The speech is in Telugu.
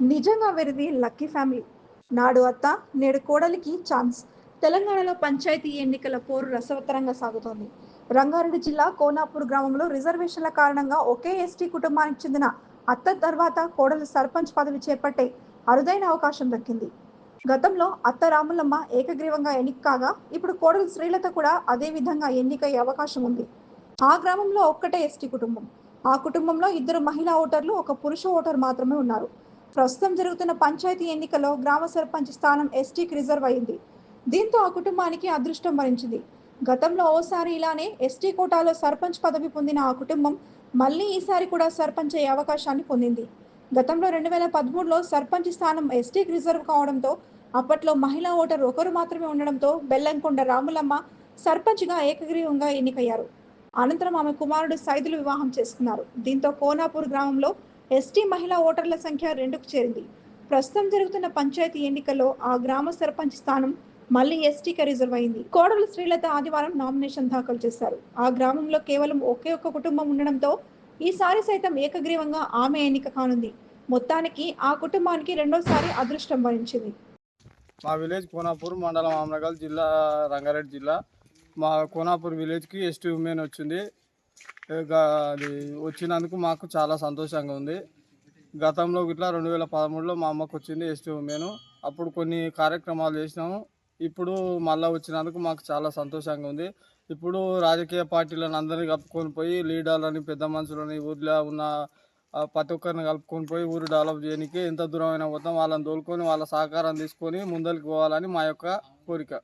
నిజంగా వీరిది లక్కీ ఫ్యామిలీ. నాడు అత్త నేడు కోడలికి ఛాన్స్. తెలంగాణలో పంచాయతీ ఎన్నికల పోరు రసవత్తరంగా సాగుతోంది. రంగారెడ్డి జిల్లా కోనాపూర్ గ్రామంలో రిజర్వేషన్ల కారణంగా ఒకే ఎస్టీ కుటుంబానికి చెందిన అత్త తర్వాత కోడలు సర్పంచ్ పదవి చేపట్టే అరుదైన అవకాశం దక్కింది. గతంలో అత్త రాములమ్మ ఏకగ్రీవంగా ఎన్నిక కాగా ఇప్పుడు కోడలు శ్రీలత కూడా అదే విధంగా ఎన్నికయ్యే అవకాశం ఉంది. ఆ గ్రామంలో ఒక్కటే ఎస్టీ కుటుంబం. ఆ కుటుంబంలో ఇద్దరు మహిళా ఓటర్లు ఒక పురుష ఓటర్ మాత్రమే ఉన్నారు. ప్రస్తుతం జరుగుతున్న పంచాయతీ ఎన్నికలో గ్రామ సర్పంచ్ స్థానం ఎస్టీకి రిజర్వ్ అయింది. దీంతో ఆ కుటుంబానికి అదృష్టం వరించింది గతంలో ఓసారి ఇలానే ఎస్టీ కోటాలో సర్పంచ్ పదవి పొందిన ఆ కుటుంబం మళ్ళీ ఈసారి కూడా సర్పంచ్ అయ్యే అవకాశాన్ని పొందింది. గతంలో రెండు వేల పదమూడులో సర్పంచ్ స్థానం ఎస్టీకి రిజర్వ్ కావడంతో అప్పట్లో మహిళా ఓటర్ ఒకరు మాత్రమే ఉండడంతో బెల్లంకొండ రాములమ్మ సర్పంచ్గా ఏకగ్రీవంగా ఎన్నికయ్యారు. అనంతరం ఆమె కుమారుడు సైదులు వివాహం చేసుకున్నారు. దీంతో కోనాపూర్ గ్రామంలో ఎస్టీ మహిళా ఓటర్ల సంఖ్య రెండుకు చేరింది. ప్రస్తుతం జరుగుతున్న పంచాయతీ ఎన్నికల్లో ఆ గ్రామ సర్పంచ్ స్థానం మళ్ళీ ఎస్టీకి రిజర్వ్ అయింది. కోడలు శ్రీలత ఆదివారం నామినేషన్ దాఖలు చేశారు. ఆ గ్రామంలో కేవలం ఒకే ఒక్క కుటుంబం ఉండడంతో ఈసారి సైతం ఏకగ్రీవంగా ఆమె ఎన్నిక కానుంది. మొత్తానికి ఆ కుటుంబానికి రెండోసారి అదృష్టం వరించింది. మా విలేజ్ కోనాపూర్ మండలం ఆమనగల్ జిల్లా రంగారెడ్డి జిల్లా. మా కోనాపూర్ విలేజ్కి ఎస్టీ ఉమెన్ వచ్చింది. అది వచ్చినందుకు మాకు చాలా సంతోషంగా ఉంది. గతంలో ఇట్లా రెండు వేల పదమూడులో మా అమ్మకు వచ్చింది ఎస్టీ ఉమెన్. అప్పుడు కొన్ని కార్యక్రమాలు చేసినాము. ఇప్పుడు మళ్ళీ వచ్చినందుకు మాకు చాలా సంతోషంగా ఉంది. ఇప్పుడు రాజకీయ పార్టీలను అందరినీ కలుపుకొని పోయి లీడర్లని పెద్ద మనుషులని ఊర్లో ఉన్న ప్రతి ఒక్కరిని కలుపుకొని పోయి ఊరు డెవలప్ చేయడానికి ఎంత దూరమైనా పోతాం. వాళ్ళని తోలుకొని వాళ్ళ సహకారం తీసుకొని ముందరికి పోవాలని మా యొక్క కోరిక.